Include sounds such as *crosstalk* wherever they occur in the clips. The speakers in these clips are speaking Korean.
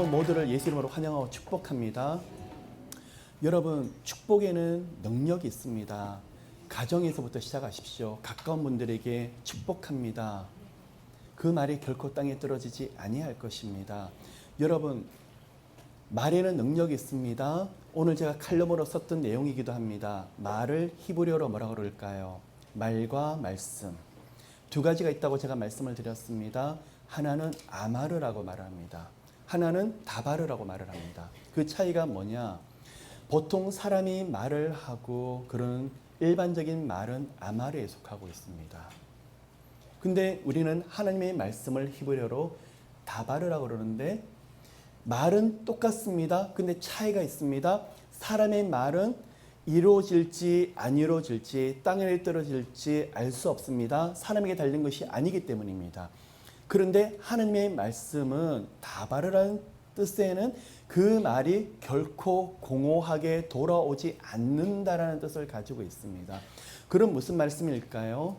여러분 모두를 예수 이름으로 환영하고 축복합니다. 여러분 축복에는 능력이 있습니다. 가정에서부터 시작하십시오. 가까운 분들에게 축복합니다. 그 말이 결코 땅에 떨어지지 아니할 것입니다. 여러분 말에는 능력이 있습니다. 오늘 제가 칼럼으로 썼던 내용이기도 합니다. 말을 히브리어로 뭐라 그럴까요? 말과 말씀. 두 가지가 있다고 제가 말씀을 드렸습니다. 하나는 아마르라고 말을 합니다. 하나는 다바르라고 말을 합니다. 그 차이가 뭐냐? 보통 사람이 말을 하고 그런 일반적인 말은 아마르에 속하고 있습니다. 근데 우리는 하나님의 말씀을 히브리어로 다바르라고 그러는데 말은 똑같습니다. 근데 차이가 있습니다. 사람의 말은 이루어질지 안 이루어질지 땅에 떨어질지 알 수 없습니다. 사람에게 달린 것이 아니기 때문입니다. 그런데 하나님의 말씀은 다바르라는 뜻에는 그 말이 결코 공허하게 돌아오지 않는다라는 뜻을 가지고 있습니다. 그럼 무슨 말씀일까요?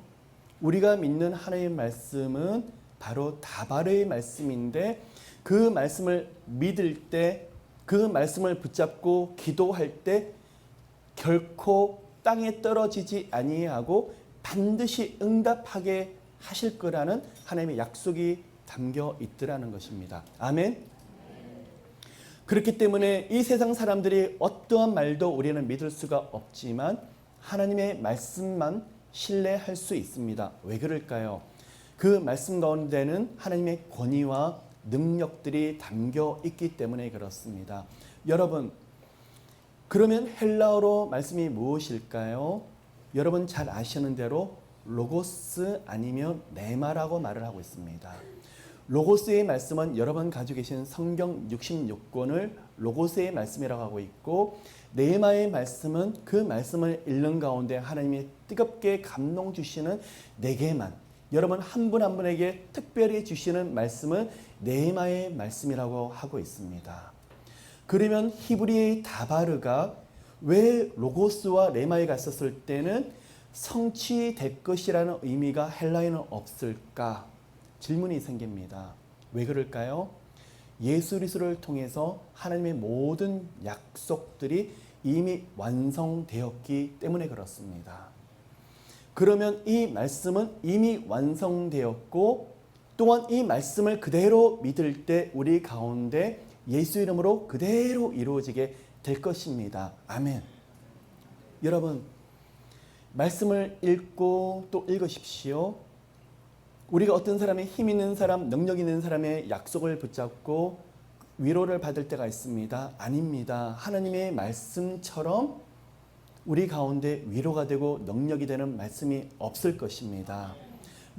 우리가 믿는 하나님의 말씀은 바로 다바르의 말씀인데 그 말씀을 믿을 때, 그 말씀을 붙잡고 기도할 때 결코 땅에 떨어지지 아니하고 반드시 응답하게 하실 거라는 하나님의 약속이 담겨 있더라는 것입니다. 아멘. 그렇기 때문에 이 세상 사람들이 어떠한 말도 우리는 믿을 수가 없지만 하나님의 말씀만 신뢰할 수 있습니다. 왜 그럴까요? 그 말씀 가운데는 하나님의 권위와 능력들이 담겨 있기 때문에 그렇습니다. 여러분, 그러면 헬라어로 말씀이 무엇일까요? 여러분 잘 아시는 대로 로고스 아니면 네마라고 말을 하고 있습니다. 로고스의 말씀은 여러분 가지고 계신 성경 66권을 로고스의 말씀이라고 하고 있고 네마의 말씀은 그 말씀을 읽는 가운데 하나님이 뜨겁게 감동 주시는 내게만 여러분 한 분한 분에게 특별히 주시는 말씀은 네마의 말씀이라고 하고 있습니다. 그러면 히브리의 다바르가 왜 로고스와 레마에 갔었을 때는 성취될 것이라는 의미가 헬라에는 없을까? 질문이 생깁니다. 왜 그럴까요? 예수 그리스도를 통해서 하나님의 모든 약속들이 이미 완성되었기 때문에 그렇습니다. 그러면 이 말씀은 이미 완성되었고 또한 이 말씀을 그대로 믿을 때 우리 가운데 예수 이름으로 그대로 이루어지게 될 것입니다. 아멘. 여러분 말씀을 읽고 또 읽으십시오. 우리가 어떤 사람의 힘 있는 사람, 능력 있는 사람의 약속을 붙잡고 위로를 받을 때가 있습니다. 아닙니다. 하나님의 말씀처럼 우리 가운데 위로가 되고 능력이 되는 말씀이 없을 것입니다.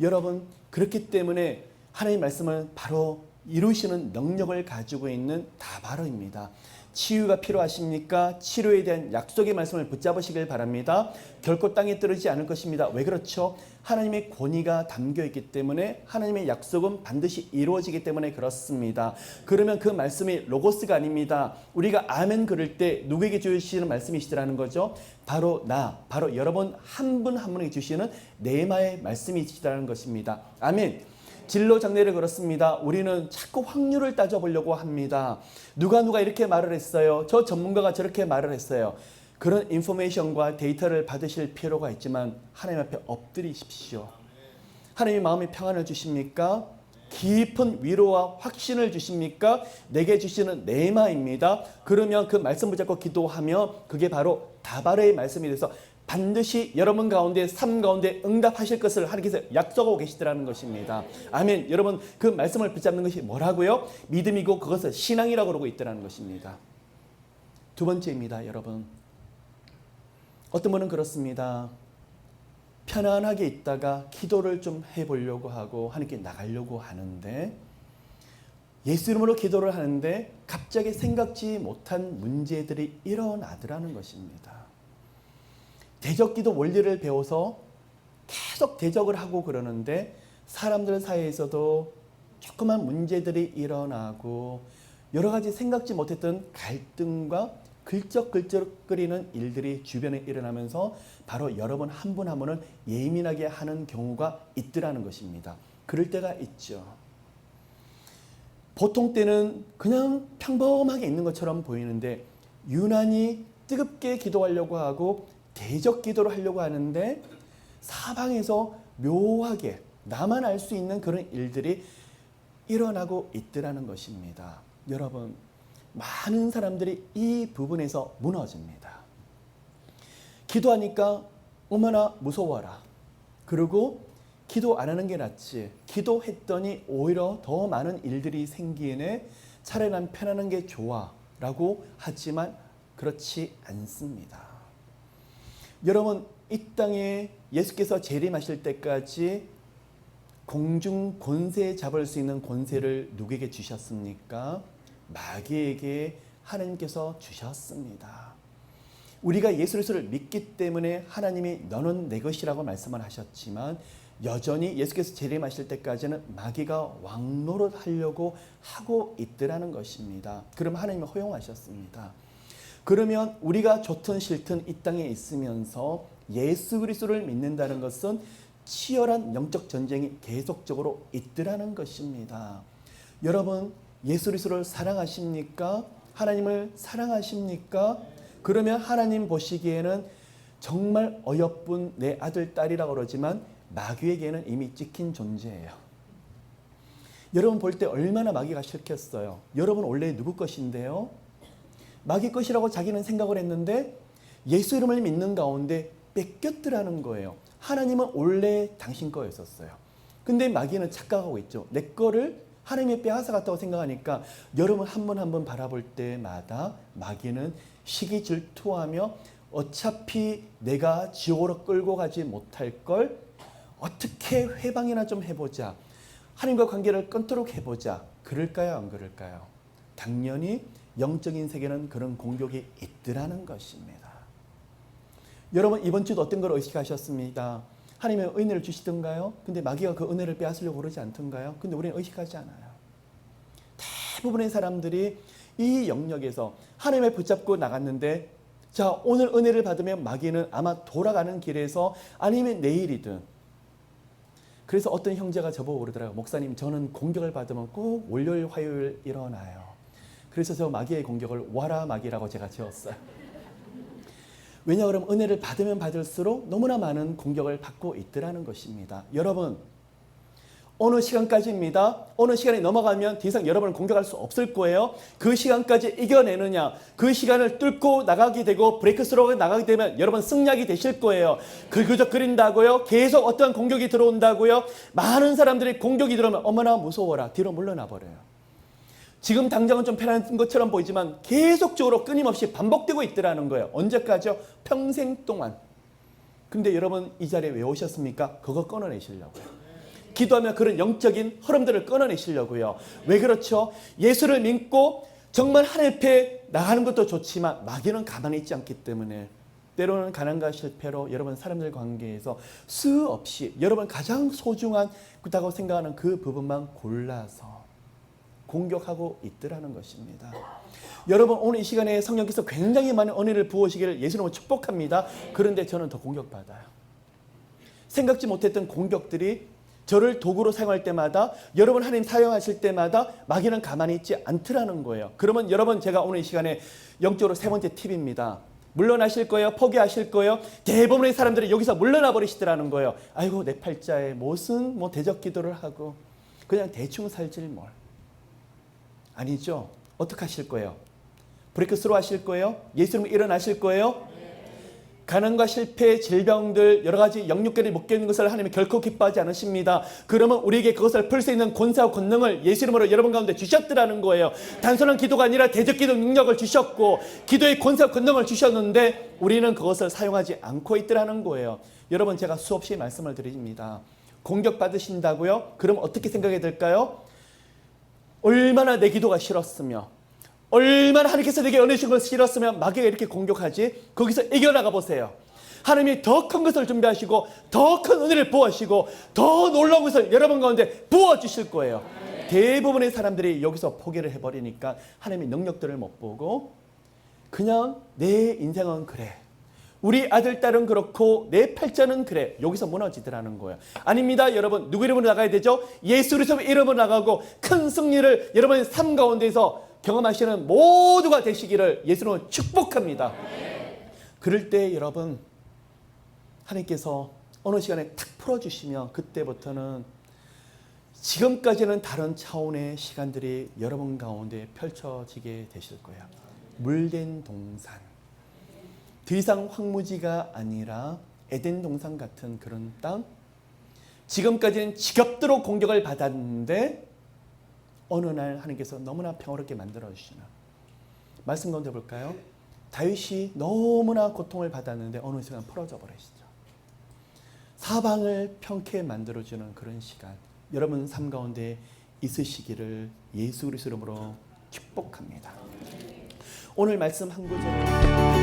여러분, 그렇기 때문에 하나님의 말씀을 바로 이루시는 능력을 가지고 있는 다바로입니다. 치유가 필요하십니까? 치료에 대한 약속의 말씀을 붙잡으시길 바랍니다. 결코 땅에 떨어지지 않을 것입니다. 왜 그렇죠? 하나님의 권위가 담겨 있기 때문에 하나님의 약속은 반드시 이루어지기 때문에 그렇습니다. 그러면 그 말씀이 로고스가 아닙니다. 우리가 아멘 그럴 때 누구에게 주시는 말씀이시더라는 거죠? 바로 나, 바로 여러분 한분한 분에게 주시는 네마의 말씀이시라는 것입니다. 아멘. 진로 장례를 걸었습니다. 우리는 자꾸 확률을 따져보려고 합니다. 누가 누가 이렇게 말을 했어요. 저 전문가가 저렇게 말을 했어요. 그런 인포메이션과 데이터를 받으실 필요가 있지만 하나님 앞에 엎드리십시오. 하나님의 마음에 평안을 주십니까? 깊은 위로와 확신을 주십니까? 내게 주시는 네마입니다. 그러면 그 말씀 붙잡고 기도하면 그게 바로 다발의 말씀이 돼서 반드시 여러분 가운데 삶 가운데 응답하실 것을 하나님께서 약속하고 계시더라는 것입니다. 아멘. 여러분 그 말씀을 붙잡는 것이 뭐라고요? 믿음이고 그것을 신앙이라고 그러고 있더라는 것입니다. 두 번째입니다, 여러분. 어떤 분은 그렇습니다. 편안하게 있다가 기도를 좀 해보려고 하고 하나님께 나가려고 하는데 예수 이름으로 기도를 하는데 갑자기 생각지 못한 문제들이 일어나더라는 것입니다. 대적기도 원리를 배워서 계속 대적을 하고 그러는데 사람들 사이에서도 조그만 문제들이 일어나고 여러 가지 생각지 못했던 갈등과 글적글적거리는 일들이 주변에 일어나면서 바로 여러분 한 분 한 분을 예민하게 하는 경우가 있더라는 것입니다. 그럴 때가 있죠. 보통 때는 그냥 평범하게 있는 것처럼 보이는데 유난히 뜨겁게 기도하려고 하고 대적 기도를 하려고 하는데 사방에서 묘하게 나만 알 수 있는 그런 일들이 일어나고 있더라는 것입니다. 여러분, 많은 사람들이 이 부분에서 무너집니다. 기도하니까 얼마나 무서워라. 그리고 기도 안 하는 게 낫지. 기도했더니 오히려 더 많은 일들이 생기네. 차라리 난 편안한 게 좋아. 라고 하지만 그렇지 않습니다. 여러분, 이 땅에 예수께서 재림하실 때까지 공중 권세 잡을 수 있는 권세를 누구에게 주셨습니까? 마귀에게 하나님께서 주셨습니다. 우리가 예수 그리스도를 믿기 때문에 하나님이 너는 내 것이라고 말씀을 하셨지만 여전히 예수께서 재림하실 때까지는 마귀가 왕노릇 하려고 하고 있더라는 것입니다. 그럼 하나님이 허용하셨습니다. 그러면 우리가 좋든 싫든 이 땅에 있으면서 예수 그리스도를 믿는다는 것은 치열한 영적 전쟁이 계속적으로 있더라는 것입니다. 여러분 예수 그리스도를 사랑하십니까? 하나님을 사랑하십니까? 그러면 하나님 보시기에는 정말 어여쁜 내 아들 딸이라고 그러지만 마귀에게는 이미 찍힌 존재예요. 여러분 볼 때 얼마나 마귀가 싫겠어요. 여러분 원래 누구 것인데요? 마귀 것이라고 자기는 생각을 했는데 예수 이름을 믿는 가운데 뺏겼더라는 거예요. 하나님은 원래 당신 거였었어요. 근데 마귀는 착각하고 있죠. 내 거를 하나님의 빼앗아 갔다고 생각하니까 여러분 한 번 한 번 바라볼 때마다 마귀는 시기 질투하며 어차피 내가 지옥으로 끌고 가지 못할 걸 어떻게 회방이나 좀 해보자. 하나님과 관계를 끊도록 해보자. 그럴까요? 안 그럴까요? 당연히 영적인 세계는 그런 공격이 있더라는 것입니다. 여러분 이번 주도 어떤 걸 의식하셨습니다. 하나님의 은혜를 주시던가요? 근데 마귀가 그 은혜를 빼앗으려고 그러지 않던가요? 근데 우리는 의식하지 않아요. 대부분의 사람들이 이 영역에서 하나님을 붙잡고 나갔는데 자 오늘 은혜를 받으면 마귀는 아마 돌아가는 길에서 아니면 내일이든 그래서 어떤 형제가 저보고 그러더라고요. 목사님 저는 공격을 받으면 꼭 월요일 화요일 일어나요. 그래서 저 마귀의 공격을 와라 마귀라고 제가 지었어요. *laughs* 왜냐 그러면 은혜를 받으면 받을수록 너무나 많은 공격을 받고 있더라는 것입니다. 여러분 어느 시간까지입니다. 어느 시간이 넘어가면 더 이상 여러분을 공격할 수 없을 거예요. 그 시간까지 이겨내느냐, 그 시간을 뚫고 나가게 되고 브레이크스로가 나가게 되면 여러분 승리하게 되실 거예요. 긁어적 그린다고요. 계속 어떠한 공격이 들어온다고요. 많은 사람들이 공격이 들어오면 어머나 무서워라. 뒤로 물러나 버려요. 지금 당장은 좀 편한 것처럼 보이지만 계속적으로 끊임없이 반복되고 있더라는 거예요. 언제까지요? 평생 동안. 근데 여러분 이 자리에 왜 오셨습니까? 그거 끊어내시려고요. 기도하며 그런 영적인 흐름들을 끊어내시려고요. 왜 그렇죠? 예수를 믿고 정말 하나님 앞에 나가는 것도 좋지만 마귀는 가만히 있지 않기 때문에 때로는 가난과 실패로 여러분 사람들 관계에서 수없이 여러분 가장 소중한 그다고 생각하는 그 부분만 골라서 공격하고 있더라는 것입니다. 여러분 오늘 이 시간에 성령께서 굉장히 많은 은혜를 부으시기를 예수님으로 축복합니다. 그런데 저는 더 공격받아요. 생각지 못했던 공격들이 저를 도구로 사용할 때마다 여러분 하나님 사용하실 때마다 마귀는 가만히 있지 않더라는 거예요. 그러면 여러분 제가 오늘 이 시간에 영적으로 세 번째 팁입니다. 물러나실 거예요? 포기하실 거예요? 대부분의 사람들이 여기서 물러나 버리시더라는 거예요. 아이고 내 팔자에 무슨 뭐 대적 기도를 하고 그냥 대충 살질 뭘. 아니죠. 어떻게 하실 거예요? 브레이크 스루 하실 거예요? 예수님 일어나실 거예요? 가난과 실패, 질병들, 여러 가지 영육계를 묶여 있는 것을 하나님이 결코 기뻐하지 않으십니다. 그러면 우리에게 그것을 풀 수 있는 권세와 권능을 예수 이름으로 여러분 가운데 주셨더라는 거예요. 단순한 기도가 아니라 대적 기도 능력을 주셨고 기도의 권세와 권능을 주셨는데 우리는 그것을 사용하지 않고 있더라는 거예요. 여러분 제가 수없이 말씀을 드립니다. 공격 받으신다고요? 그럼 어떻게 생각이 될까요? 얼마나 내 기도가 싫었으며 얼마나 하나님께서 내게 주신 것을 싫었으면 마귀가 이렇게 공격하지? 거기서 이겨나가 보세요. 하나님이 더 큰 것을 준비하시고 더 큰 은혜를 부어시고 더 놀라운 것을 여러분 가운데 부어주실 거예요. 대부분의 사람들이 여기서 포기를 해버리니까 하나님의 능력들을 못 보고 그냥 내 인생은 그래. 우리 아들 딸은 그렇고 내 팔자는 그래. 여기서 무너지더라는 거예요. 아닙니다. 여러분 누구 이름으로 나가야 되죠? 예수 그리스도 이름으로 나가고 큰 승리를 여러분의 삶 가운데서 경험하시는 모두가 되시기를 예수는 축복합니다. 그럴 때 여러분 하나님께서 어느 시간에 탁 풀어주시면 그때부터는 지금까지는 다른 차원의 시간들이 여러분 가운데 펼쳐지게 되실 거예요. 물된 동산. 더 이상 황무지가 아니라 에덴 동산 같은 그런 땅. 지금까지는 지겹도록 공격을 받았는데 어느 날 하나님께서 너무나 평화롭게 만들어 주시나. 말씀 가운데 볼까요? 다윗이 너무나 고통을 받았는데 어느 순간 풀어져 버리시죠. 사방을 평케 만들어 주는 그런 시간. 여러분 삶 가운데 있으시기를 예수 그리스도 이름으로 축복합니다. 오늘 말씀 한 구절